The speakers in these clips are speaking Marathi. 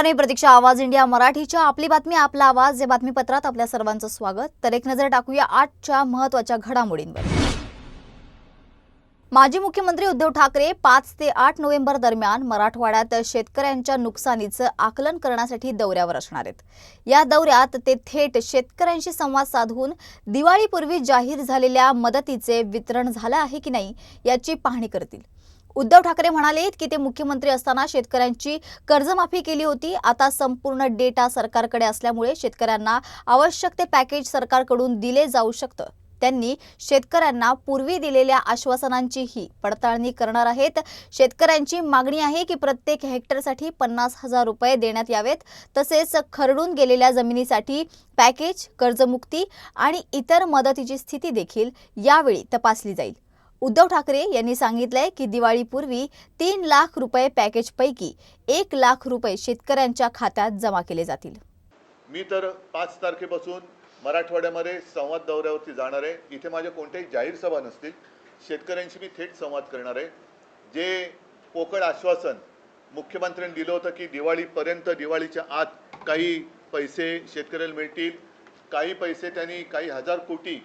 नमस्कार प्रतीक्षा आवाज इंडिया मराठीच्या आपली बातमी आपला आवाज या बातमीपत्रात आपल्या सर्वांचं स्वागत. तर एक नजर टाकूया आजच्या महत्त्वाच्या घडामोडींवर. माजी मुख्यमंत्री उद्धव ठाकरे पाच ते आठ नोव्हेंबर दरम्यान मराठवाड्यात शेतकऱ्यांच्या नुकसानीचं आकलन करण्यासाठी दौऱ्यावर असणार आहेत. या दौऱ्यात ते थेट शेतकऱ्यांशी संवाद साधून दिवाळीपूर्वी जाहीर झालेल्या मदतीचे वितरण झालं आहे की नाही याची पाहणी करतील. उद्धव ठाकरे म्हणाले की ते मुख्यमंत्री असताना शेतकऱ्यांची कर्जमाफी केली होती. आता संपूर्ण डेटा सरकारकडे असल्यामुळे शेतकऱ्यांना आवश्यक ते पॅकेज सरकारकडून दिले जाऊ शकतं. त्यांनी शेतकऱ्यांना पूर्वी दिलेल्या आश्वासनांचीही पडताळणी करणार आहेत. शेतकऱ्यांची मागणी आहे की प्रत्येक हेक्टरसाठी पन्नास हजार रुपये देण्यात यावेत. तसेच खरडून गेलेल्या जमिनीसाठी पॅकेज कर्जमुक्ती आणि इतर मदतीची स्थिती देखील यावेळी तपासली जाईल. उद्धव ठाकरे यांनी सांगितलंय की दिवाळीपूर्वी तीन लाख रुपये पॅकेजपैकी एक लाख रुपये शेतकऱ्यांच्या खात्यात जमा केले जातील. मी तर पाच तारखेपासून मराठवाड्यामध्ये संवाद दौऱ्यावरती जाणार आहे. इथे माझ्या कोणत्याही जाहीर सभा नसतील. शेतकऱ्यांशी मी थेट संवाद करणार आहे. जे पोकळ आश्वासन मुख्यमंत्र्यांनी दिलं होतं की दिवाळीपर्यंत दिवाळीच्या आत काही पैसे शेतकऱ्याला मिळतील. काही पैसे त्यांनी काही हजार कोटी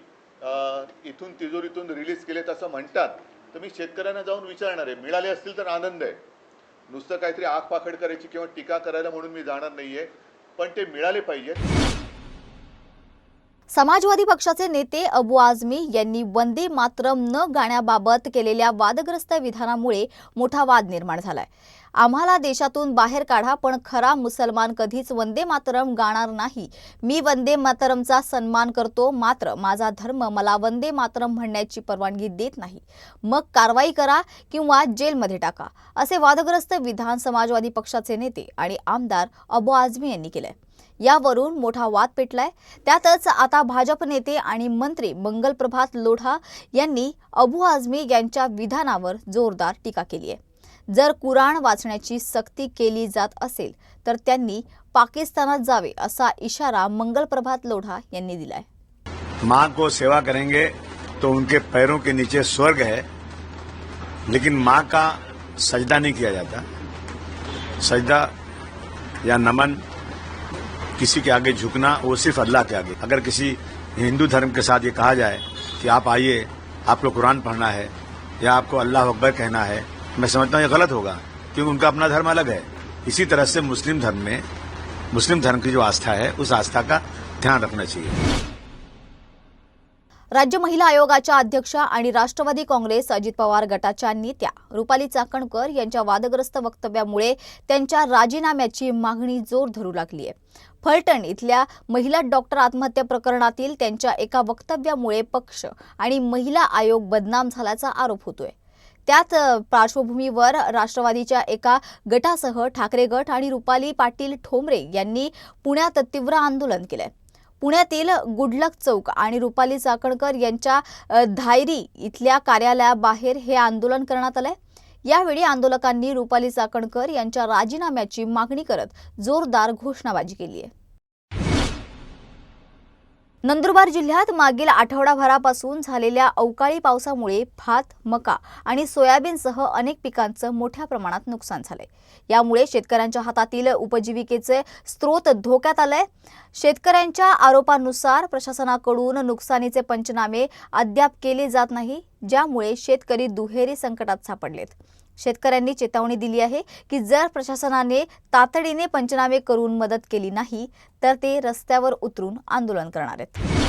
इथून तिजोरीतून रिलीज केलेत असं म्हणतात. तर मी शेतकऱ्यांना जाऊन विचारणार आहे. मिळाले असतील तर आनंद आहे. नुसतं काहीतरी आगपाखड करायची किंवा टीका करायला म्हणून मी जाणार नाहीये. पण ते मिळाले पाहिजेत समाजवादी पक्षाचे नेते अबू आझमी यांनी वंदे मातरम न गाण्याबाबत केलेल्या वादग्रस्त विधानामुळे मोठा वाद निर्माण झालाय. आम्हाला देशातून बाहेर काढा पण खरा मुसलमान कधीच वंदे मातरम गाणार नाही. मी वंदे मातरमचा सन्मान करतो मात्र माझा धर्म मला वंदे मातरम म्हणण्याची परवानगी देत नाही. मग कारवाई करा किंवा जेलमध्ये टाका असे वादग्रस्त विधान समाजवादी पक्षाचे नेते आणि आमदार अबू आझमी यांनी केलंय. यावरून मोठा वाद पेटलाय. त्यातच आता भाजप नेते आणि मंत्री मंगलप्रभात लोढा यांनी अबू आझमी यांच्या विधानावर जोरदार टीका केली आहे जर कुराण वाचण्याची सक्ती केली जात असेल तर त्यांनी पाकिस्तानात जावे असा इशारा मंगल प्रभात लोढा यांनी दिलाय. माँ को सेवा करेंगे तो उनके पैरों के नीचे स्वर्ग है लेकिन माँ का सजदा नहीं किया जाता। सजदा या नमन किसी के आगे झुकना वो सिर्फ अल्लाह के आगे। अगर किसी हिंदू धर्म के साथ ये कहा जाए कि आप आइए आपको कुरान पढ़ना है या आपको अल्लाह अकबर कहना है मैं समझता हूँ ये गलत होगा क्योंकि उनका अपना धर्म अलग है। इसी तरह से मुस्लिम धर्म में मुस्लिम धर्म की जो आस्था है उस आस्था का ध्यान रखना चाहिए। राज्य महिला आयोगाच्या अध्यक्षा आणि राष्ट्रवादी काँग्रेस अजित पवार गटाच्या नेत्या रुपाली चाकणकर यांच्या वादग्रस्त वक्तव्यामुळे त्यांच्या राजीनाम्याची मागणी जोर धरू लागली आहे. फलटण इथल्या महिला डॉक्टर आत्महत्या प्रकरणातील त्यांच्या एका वक्तव्यामुळे पक्ष आणि महिला आयोग बदनाम झाल्याचा आरोप होतोय. त्याच पार्श्वभूमीवर राष्ट्रवादीच्या एका गटासह ठाकरे गट आणि रुपाली पाटील ठोंबरे यांनी पुण्यात तीव्र आंदोलन केलंय. पुण्यातील गुडलक चौक आणि रुपाली चाकणकर यांच्या धायरी इथल्या कार्यालयाबाहेर हे आंदोलन करण्यात आलंय. यावेळी आंदोलकांनी रुपाली चाकणकर यांच्या राजीनाम्याची मागणी करत जोरदार घोषणाबाजी केली आहे नंदुरबार जिल्ह्यात मागील आठवडाभरापासून झालेल्या अवकाळी पावसामुळे भात मका आणि सोयाबीनसह अनेक पिकांचं मोठ्या प्रमाणात नुकसान झालंय. यामुळे शेतकऱ्यांच्या हातातील उपजीविकेचे स्रोत धोक्यात आलंय. शेतकऱ्यांच्या आरोपानुसार प्रशासनाकडून नुकसानीचे पंचनामे अद्याप केले जात नाही ज्यामुळे शेतकरी दुहेरी संकटात सापडलेत. शेतकऱ्यांनी चेतावणी दिली आहे की जर प्रशासनाने तातडीने पंचनामे करून मदत केली नाही तर ते रस्त्यावर उतरून आंदोलन करणार आहेत.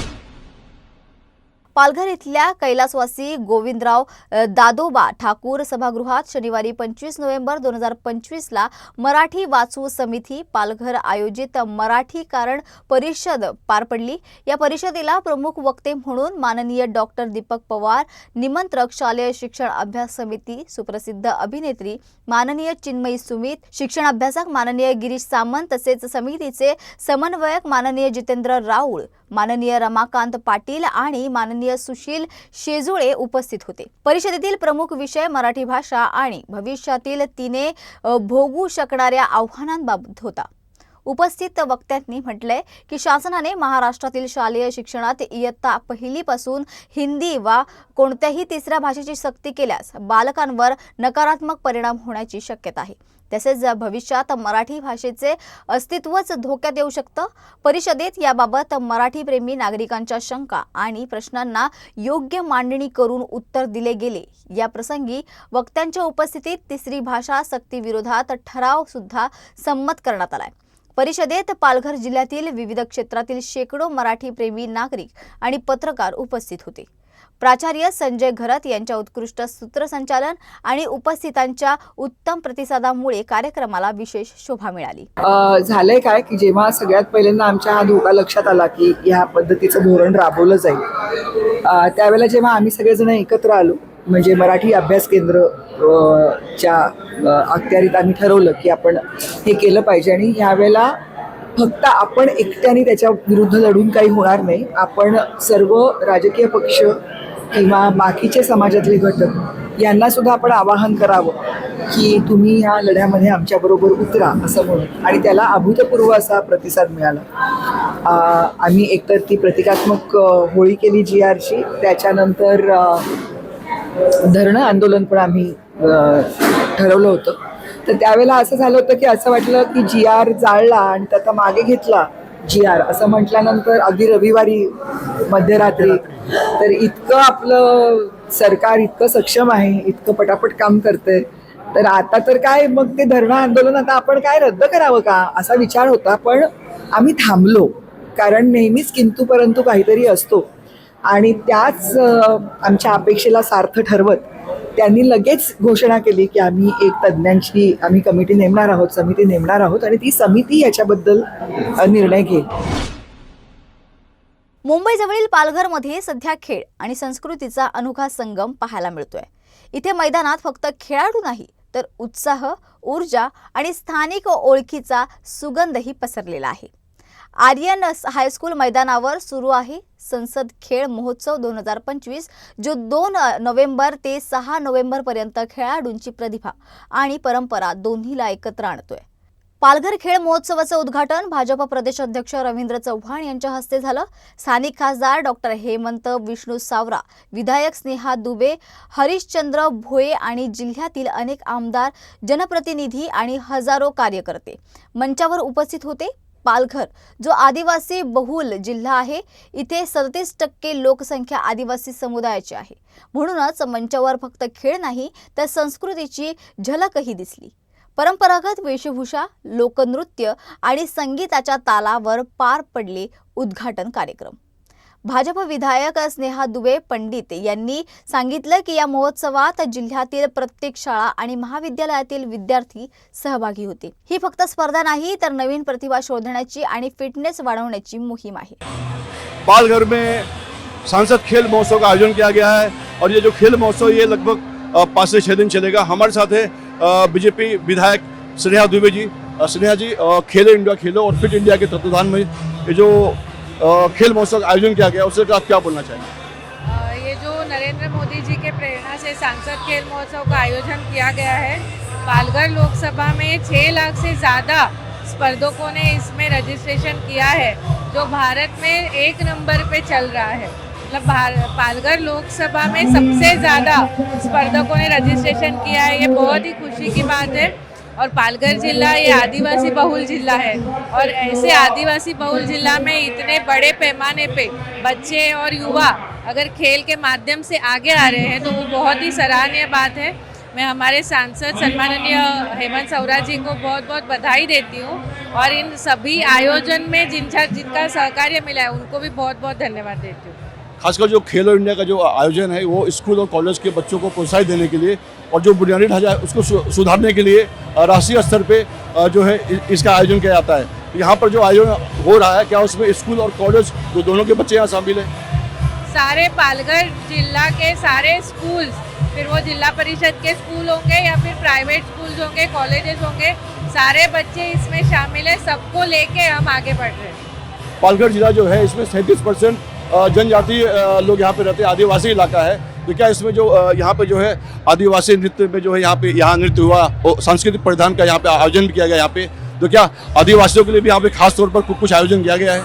पालघर इथल्या कैलासवासी गोविंदराव दादोबा ठाकूर सभागृहात शनिवारी पंचवीस नोव्हेंबर दोन हजार पंचवीसला मराठी वाचू समिती पालघर आयोजित मराठी कारण परिषद पार पडली. या परिषदेला प्रमुख वक्ते म्हणून माननीय डॉक्टर दीपक पवार निमंत्रक शालेय शिक्षण अभ्यास समिती सुप्रसिद्ध अभिनेत्री माननीय चिन्मयी सुमित शिक्षण अभ्यासक माननीय गिरीश सामंत तसेच समितीचे समन्वयक माननीय जितेंद्र राऊळ माननीय रमाकांत पाटील आणि माननीय सुशील शेजुळे उपस्थित होते. परिषदेतील प्रमुख विषय मराठी भाषा आणि भविष्यातील तिने भोगू शकणाऱ्या आव्हानांबाबत होता. उपस्थित वक्त्यांनी म्हटलंय की शासनाने महाराष्ट्रातील शालेय शिक्षणात इयत्ता पहिलीपासून हिंदी वा कोणत्याही तिसऱ्या भाषेची सक्ती केल्यास बालकांवर नकारात्मक परिणाम होण्याची शक्यता आहे. तसेच भविष्यात मराठी भाषेचे अस्तित्वच धोक्यात येऊ शकतं. परिषदेत याबाबत मराठी प्रेमी नागरिकांच्या शंका आणि प्रश्नांना योग्य मांडणी करून उत्तर दिले गेले. या प्रसंगी वक्त्यांच्या उपस्थितीत तिसरी भाषा सक्तीविरोधात ठराव सुद्धा संमत करण्यात आलाय. परिषदेत पालघर जिल्ह्यातील विविध क्षेत्रातील शेकडो मराठी प्रेमी नागरिक आणि पत्रकार उपस्थित होते. प्राचार्य संजय घरत यांच्या उत्कृष्ट सूत्रसंचालन आणि उपस्थितांच्या उत्तम प्रतिसादामुळे कार्यक्रमाला विशेष शोभा मिळाली. झालंय काय की जेव्हा सगळ्यात पहिल्यांदा आमच्या हा धोका लक्षात आला की ह्या पद्धतीचं धोरण राबवलं जाईल त्यावेळेला जेव्हा आम्ही सगळेजण एकत्र आलो म्हणजे मराठी अभ्यास केंद्र च्या अखत्यारीत आम्ही ठरवलं की आपण हे केलं पाहिजे आणि ह्यावेळेला फक्त आपण एकट्याने त्याच्या विरुद्ध लढून काही होणार नाही. आपण सर्व राजकीय पक्ष किंवा बाकीचे समाजातले घटक यांना सुद्धा आपण आवाहन करावं की तुम्ही ह्या लढ्यामध्ये आमच्याबरोबर उतरा असं म्हणून. आणि त्याला अभूतपूर्व असा प्रतिसाद मिळाला. आम्ही एकतर ती प्रतिकात्मक होळी केली जी आरची त्याच्यानंतर धरणं आंदोलन पण आम्ही ठरवलं होतं. तर त्यावेळेला असं झालं होतं की असं वाटलं की जी आर जाळला आणि त्याचा मागे घेतला जी आर. असं म्हटल्यानंतर अगदी रविवारी मध्यरात्री. तर इतकं आपलं सरकार इतकं सक्षम आहे इतकं पटापट काम करतंय. तर आता तर काय मग ते धरणं आंदोलन आता आपण काय रद्द करावं का? असा विचार होता पण आम्ही थांबलो. कारण नेहमीच किंतु परंतु काहीतरी असतो. आणि त्याच आमच्या अपेक्षेला सार्थ ठरवत त्यांनी लगेच घोषणा केली की आम्ही एक तज्ज्ञांची आम्ही कमिटी नेमणार आहोत समिती नेमणार आहोत आणि ती समिती याच्याबद्दल निर्णय घेईल. मुंबईजवळील पालघरमध्ये सध्या खेळ आणि संस्कृतीचा अनोखा संगम पाहायला मिळतोय. इथे मैदानात फक्त खेळाडू नाही तर उत्साह ऊर्जा आणि स्थानिक ओळखीचा सुगंधही पसरलेला आहे. आर्यन हायस्कूल मैदानावर सुरू आहे. संसद खेळ महोत्सव दोन हजार पंचवीस जो दोन नोव्हेंबर ते सहा नोव्हेंबरपर्यंत खेळाडूंची प्रतिभा आणि परंपरा दोन्हीला एकत्र आणतोय. पालघर खेळ महोत्सवाचं उद्घाटन भाजप प्रदेश अध्यक्ष रवींद्र चव्हाण यांच्या हस्ते झालं. स्थानिक खासदार डॉक्टर हेमंत विष्णू सावरा विधायक स्नेहा दुबे हरिश्चंद्र भोये आणि जिल्ह्यातील अनेक आमदार जनप्रतिनिधी आणि हजारो कार्यकर्ते मंचावर उपस्थित होते. पालघर जो आदिवासी बहुल जिल्हा आहे इथे सदतीस टक्के लोकसंख्या आदिवासी समुदायाची आहे. म्हणूनच मंचावर फक्त खेळ नाही तर संस्कृतीची झलकही दिसली. परंपरागत वेशभूषा लोकनृत्य आणि संगीताच्या तालावर पार पडले उद्घाटन कार्यक्रम. भाजप विधायक स्नेहा दुबे पंडित यांनी सांगितलं की या महोत्सवात जिल्ह्यातील प्रत्येक शाळा आणि महाविद्यालयातील विद्यार्थी सहभागी होते. ही फक्त स्पर्धा नाही तर नवीन प्रतिभा शोधण्याची आणि फिटनेस वाढवण्याची मोहीम आहे. पालघर में सांसद खेल महोत्सव का आयोजन किया गया है और ये जो खेल महोत्सव ये लगभग पाँच से छः दिन चलेगा। हमारे साथ है बीजेपी विधायक स्नेहा दुबे जी। स्नेहा जी खेलो इंडिया खेलो और फिट इंडिया के तत्वाधान में ये जो खेल महोत्सव का आयोजन किया गया, उससे आप क्या बोलना चाहेंगे? ये जो नरेंद्र मोदी जी के प्रेरणा से सांसद खेल महोत्सव का आयोजन किया गया है, पालघर लोकसभा में छः लाख से ज़्यादा स्पर्धकों ने इसमें रजिस्ट्रेशन किया है, जो भारत में एक नंबर पे चल रहा है। मतलब पालघर लोकसभा में सबसे ज़्यादा स्पर्धकों ने रजिस्ट्रेशन किया है, ये बहुत ही खुशी की बात है। और पालघर जिला ये आदिवासी बहुल जिला है। और ऐसे आदिवासी बहुल जिला में इतने बड़े पैमाने पे बच्चे और युवा अगर खेल के माध्यम से आगे आ रहे हैं तो वो बहुत ही सराहनीय बात है। मैं हमारे सांसद सम्माननीय हेमंत सौरा जी को बहुत बहुत बधाई देती हूँ और इन सभी आयोजन में जिनका जिनका सहकार्य मिला है, उनको भी बहुत बहुत धन्यवाद देती हूँ। खासकर जो खेलो इंडिया का जो आयोजन है, वो स्कूल और कॉलेज के बच्चों को प्रोत्साहित देने के लिए और जो बुनियादी ढांचा है उसको सुधारने के लिए राष्ट्रीय स्तर पे जो है इसका आयोजन किया जाता है। यहाँ पर जो आयोजन हो रहा है क्या उसमें स्कूल और कॉलेज जो दोनों के बच्चे यहाँ शामिल हैं? सारे पालघर जिला के सारे स्कूल फिर वो जिला परिषद के स्कूल होंगे या फिर प्राइवेट स्कूल होंगे कॉलेजेस होंगे सारे बच्चे इसमें शामिल है सबको लेके हम आगे बढ़ रहे हैं। पालघर जिला जो है इसमें सैंतीस परसेंट जनजाति लोग यहाँ पे रहते हैं आदिवासी इलाका है। तो क्या इसमें जो यहाँ पे जो है आदिवासी नृत्य में जो है यहाँ पे यहाँ नृत्य हुआ और सांस्कृतिक परिधान का यहाँ पे आयोजन किया गया यहाँ पे। तो क्या आदिवासियों के लिए भी यहाँ पे खास तौर पर कुछ कुछ आयोजन किया गया है?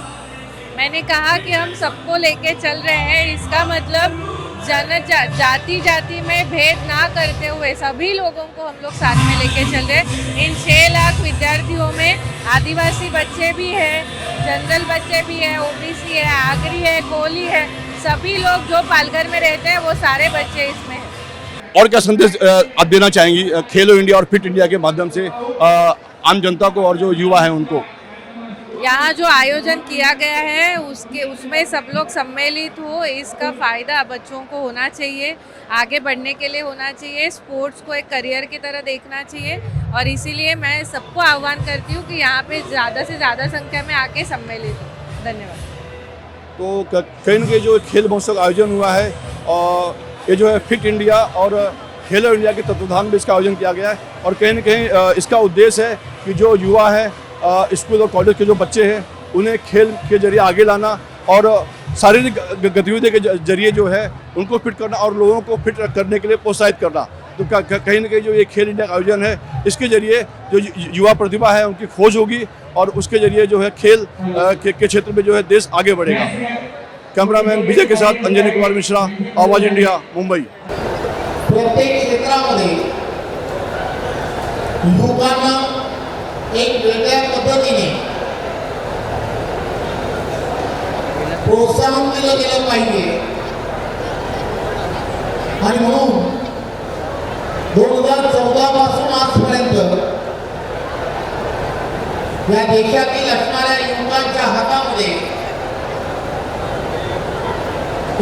मैंने कहा कि हम सबको लेके चल रहे हैं इसका मतलब जन जा, जाति जाति में भेद ना करते हुए सभी लोगों को हम लोग साथ में लेके चल रहे इन छः लाख विद्यार्थियों में आदिवासी बच्चे भी हैं जनरल बच्चे भी हैं ओबीसी है आगरी है कोली है सभी लोग जो पालघर में रहते हैं वो सारे बच्चे इसमें। हैं और क्या संदेश आप देना चाहेंगी? खेलो इंडिया और फिट इंडिया के माध्यम से आम जनता को और जो युवा है उनको। यहाँ जो आयोजन किया गया है उसके उसमें सब लोग सम्मिलित हो इसका फ़ायदा बच्चों को होना चाहिए आगे बढ़ने के लिए होना चाहिए स्पोर्ट्स को एक करियर की तरह देखना चाहिए और इसीलिए मैं सबको आह्वान करती हूँ कि यहाँ पे ज़्यादा से ज़्यादा संख्या में आके सम्मिलित हो। धन्यवाद। तो क- कहीं ना कहीं जो खेल महोत्सव का आयोजन हुआ है, और ये जो है फिट इंडिया और खेलो इंडिया के तत्वाधान में इसका आयोजन किया गया है। और कहीं ना कहीं इसका उद्देश्य है कि जो युवा है स्कूल और कॉलेज के जो बच्चे हैं, उन्हें खेल के ज़रिए आगे लाना और शारीरिक गतिविधि के ज़रिए जो है, उनको फिट करना और लोगों को फिट करने के लिए प्रोत्साहित करना। तो कहीं ना कहीं जो ये खेल इंडिया का आयोजन है इसके ज़रिए जो युवा प्रतिभा है उनकी खोज होगी और उसके ज़रिए जो है खेल के, क्षेत्र में जो है देश आगे बढ़ेगा। कॅमेरामॅन विजय के साथ अंजनी कुमार मिश्रा आवाज़ इंडिया मुंबई। प्रत्येक पद्धतीने प्रोत्साहन दिलं दोन हजार चौदा पासून आजपर्यंत या देशातील असणाऱ्या युवकांच्या हातामध्ये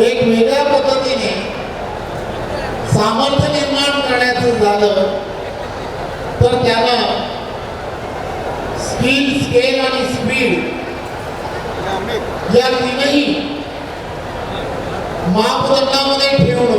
एक वेगळ्या पद्धतीने सामर्थ्य निर्माण करण्याचं झालं तर त्यानं स्किल स्केल आणि स्पीड या तीनही मापदंडामध्ये ठेवणं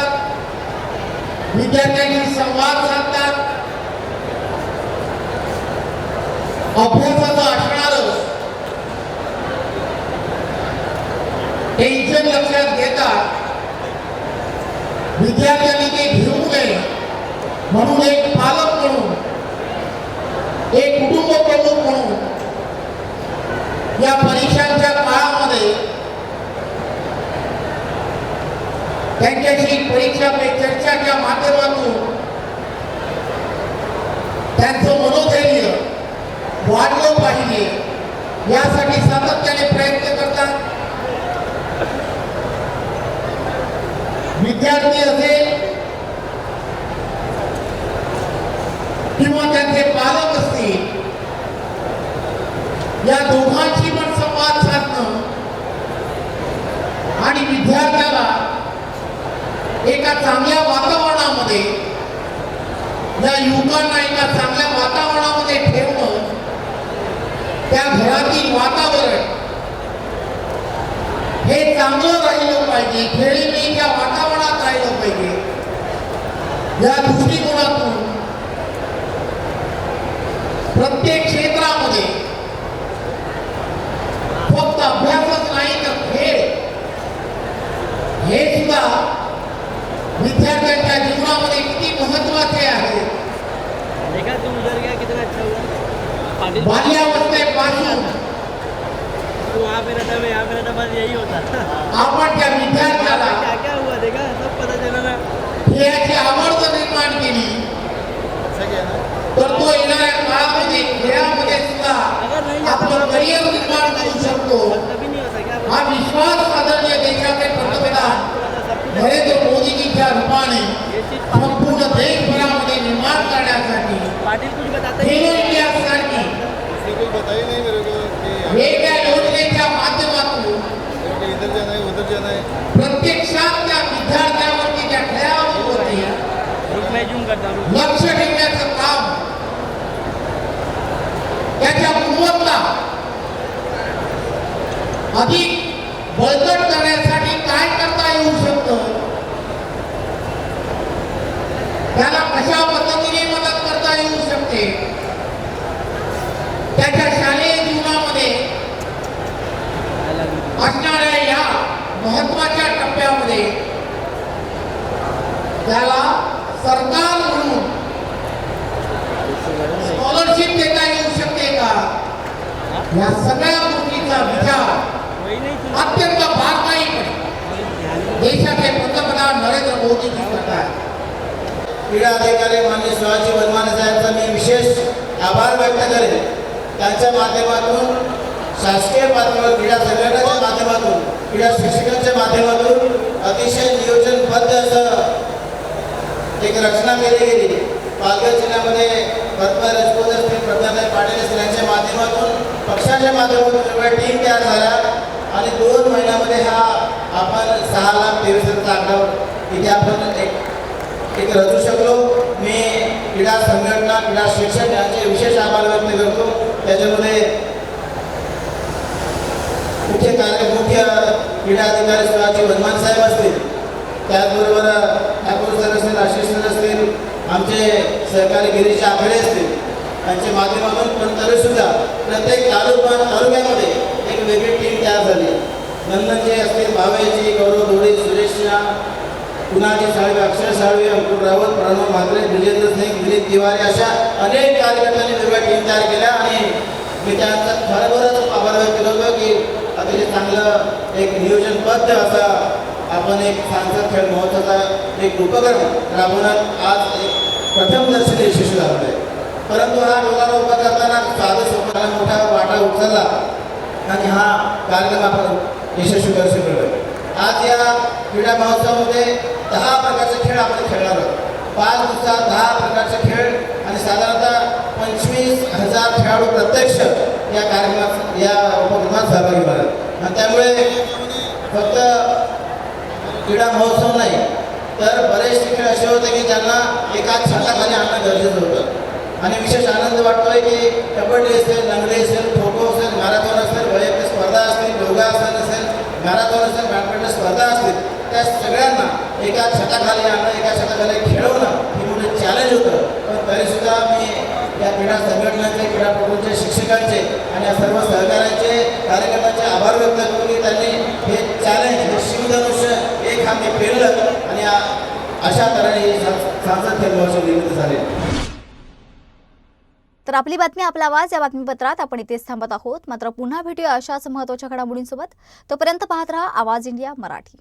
विद्यार्थ्यांशी संवाद साधतात. अभ्यासाचं असणारं टेन्शन लक्षात घेता. विद्यार्थ्यांनी ते घेऊ नये. म्हणून एक पालक म्हणून एक कुटुंब प्रमुख म्हणून या परीक्षांच्या काळामध्ये त्यांच्याशी परीक्षा पे चर्चाच्या माध्यमातून त्यांचं मनोधैर्य वाढलं पाहिजे. यासाठी सातत्याने प्रयत्न करतात. विद्यार्थी असेल किंवा त्यांचे पालक असतील या दोघांशी पण संवाद साधणं आणि विद्यार्थ्याला एका चांगल्या वातावरणामध्ये या युवकांना एका चांगल्या वातावरणामध्ये ठेवणं त्या घरातील वातावरण हे चांगलं राहिलं पाहिजे. खेळीमेळीच्या वातावरणात राहिलं पाहिजे. या दृष्टिकोनातून प्रत्येक क्षेत्रामध्ये फक्त अभ्यासच नाही तर खेळ हे सुद्धा विद्यार्थ्यांच्या जीवनामध्ये किती महत्त्वाचे आहे देखा तुम उधर गया कितना अच्छा हुआ। पाटिल बाल्यावस्थेपासून तू वहाँ पे रहता मैं यहाँ पे रहता बस यही होता आपण त्या विद्यार्थ्याला क्या क्या हुआ देखा? सब पता चला ना। खेळाची आवड जर निर्माण केली तर तो येणाऱ्या काळामध्ये खेळामध्ये सुद्धा आपलं करिअर निर्माण करू शकतो कभी नहीं हो सका। हा विश्वास आदरणीय देशाचे पंतप्रधान नरेंद्र मोदीजीच्या रूपाने ये चीज संपूर्ण देशभरामध्ये निर्माण करण्यासाठी पाटिल कुछ बताता ही। खेलो इंडिया सारखी कुछ बताया नहीं मेरे को कि वेगळ्या योजनेच्या माध्यमातून इधर जाना है उधर जाना है। प्रत्यक्षात त्या विद्यार्थ्यावरती दारू लक्ष ठेवण्याचं काम त्याच्या गुणवत्ता अधिक बळकट करण्यासाठी काय करता येऊ शकतं त्याला कशा पद्धतीने मदत करता येऊ शकते त्याच्या शालेय जीवनामध्ये असणाऱ्या या महत्त्वाच्या टप्प्यामध्ये त्याला सरकार म्हणून. स्कॉलरशिप देता येऊ शकते का? या सगळ्या गोष्टीचा विचार अत्यंत बारकाईपणे देशाचे पंतप्रधान नरेंद्र मोदीजी करतात क्रीडा अधिकारी माननीय शिवाजी वनमाने साहेबचा मी विशेष आभार व्यक्त करेन. त्यांच्या माध्यमातून शासकीय पातळीवर क्रीडा संघटनेच्या माध्यमातून क्रीडा शिक्षकांच्या माध्यमातून अतिशय नियोजनबद्ध असं एक रचना केली गेली. पालघर जिल्ह्यामध्ये पद्म रजपूत असतील प्रज्ञाताई पाटील असतील यांच्या माध्यमातून पक्षाच्या माध्यमातून वेगवेगळ्या टीम तयार झाल्या. आणि दोन महिन्यामध्ये हा आपण सहा लाख तेवीस हजारचा आकडा इथे आपण एक एक रचू शकलो. मी क्रीडा संघटना क्रीडा शिक्षक यांचे विशेष आभार व्यक्त करतो. त्याच्यामध्ये मुख्य कार्य मुख्य क्रीडा अधिकारी शिवाजी हनुमान साहेब असतील. त्याचबरोबर असतील आशिष सर असतील आमचे सहकारी गिरीश आखडे असतील. त्यांचे माध्यमातून पण तरी सुद्धा प्रत्येक तालुका तालुक्यामध्ये एक वेगळी टीम तयार झाली. नंदनजी असतील भावेजी गौरव धोळे सुरेश शाह कुणाजी साळवे अक्षर साळवे अंकुर रावत प्रणव म्हात्रे विजेंद्र सिंग दिलीप तिवारी अशा अनेक कार्यकर्त्यांनी वेगळ्या टीम तयार केल्या आणि मी त्यांचा खरोखरच आभार व्यक्त करतो की अतिशय चांगलं एक नियोजनबद्ध असा आपण एक छानसा खेळ महोत्सवाचा एक उपक्रम राबवण्यात आज एक प्रथम दर्शन यशस्वी झालेला आहे. परंतु हा डोलारा उभा करताना साधं सोपा मोठा वाटा उचलला आणि हा कार्यक्रम आपण यशस्वी करू शकलो आज या क्रीडा महोत्सवामध्ये दहा प्रकारचे खेळ आपण खेळणार आहोत. पाच दिवसात दहा प्रकारचे खेळ आणि साधारणतः पंचवीस हजार खेळाडू प्रत्यक्ष या कार्यक्रमात या उपक्रमात सहभागी होणार आणि त्यामुळे फक्त क्रीडा महोत्सव नाही. तर बरेचसे खेळ असे होते की ज्यांना एकाच छताखाली आणणं गरजेचं होतं. आणि विशेष आनंद वाटतोय की कबड्डी असेल लंगडी असेल खो खो असेल मॅरेथॉन असेल वैयक्तिक स्पर्धा असतील योगा असेल मॅरेथॉन असेल बॅडमिंटन स्पर्धा असतील त्या सगळ्यांना एका छताखाली आणणं एका छताखाली खेळवणं हे मोठं चॅलेंज होतं. पण तरीसुद्धा मी या क्रीडा संघटनांचे क्रीडापटूंचे शिक्षकांचे आणि या सर्व सहकाऱ्यांचे कार्यकर्त्यांचे आभार व्यक्त करतो की त्यांनी हे चॅलेंज हे शिवधनुष्य खाते पेरलं आणि अशा तऱ्हेने सांसद निर्मित झाले. तर आपली बातमी आपला आवाज या बातमीपत्रात आपण इथेच थांबत आहोत. मात्र पुन्हा भेटूया अशाच महत्त्वाच्या घडामोडींसोबत. तोपर्यंत पाहत राहा आवाज इंडिया मराठी.